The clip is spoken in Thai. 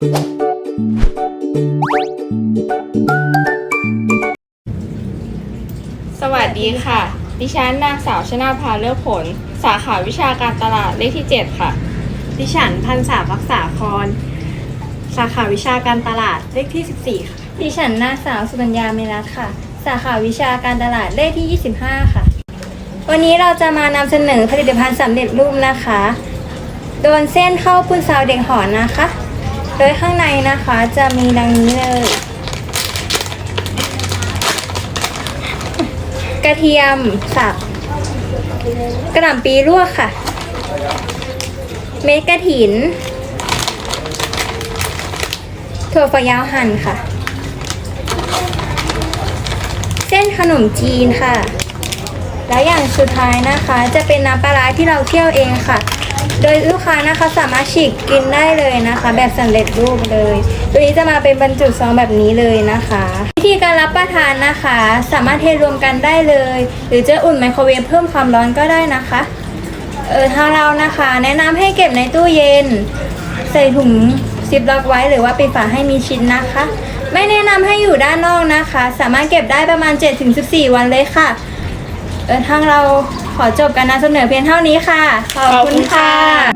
สวัสดีค่ะ ดิฉันนางสาวชนาภาเลือกผล สาขาวิชาการตลาดเลขที่ 7 ค่ะ ดิฉันพันษาพักษาครสาขาวิชาการตลาดเลขที่ 14 ค่ะ ดิฉันนางสาวสุกัญญาเมรัตค่ะ สาขาวิชาการตลาดเลขที่ 25 ค่ะ วันนี้เราจะมานำเสนอผลิตภัณฑ์สำเร็จรูปนะคะ โดนเส้นเข้าปุ้นซาวเด็กหอนนะคะ โดยข้างในนะคะจะมีดังนี้เลย กระเทียมสับกระหล่ำปีลวกค่ะ เม็ดกระถิน ถั่วฝักยาวหั่นค่ะ เส้นขนมจีนค่ะ แล้วอย่างสุดท้ายนะคะ จะเป็นน้ำปลาร้าที่เราเคี่ยวเองค่ะ โดยลูกค้านะคะสามารถฉีกกินได้เลยนะคะ แบบสำเร็จรูปเลย ตัวนี้จะมาเป็นบรรจุซองแบบนี้เลยนะคะ วิธีการรับประทานนะคะ สามารถเทรวมกันได้เลย หรือจะอุ่นไมโครเวฟเพิ่มความร้อนก็ได้นะคะเออทางเรานะคะ แนะนำให้เก็บในตู้เย็น ใส่ถุงซิปล็อกไว้หรือว่าปิดฝาให้มีชิ้นนะคะ ไม่แนะนำให้อยู่ด้านนอกนะคะ สามารถเก็บได้ประมาณ 7-14 วันเลยค่ะ เออทางเราขอจบการนำเสนอเพียงเท่านี้ค่ะ ขอบคุณค่ะ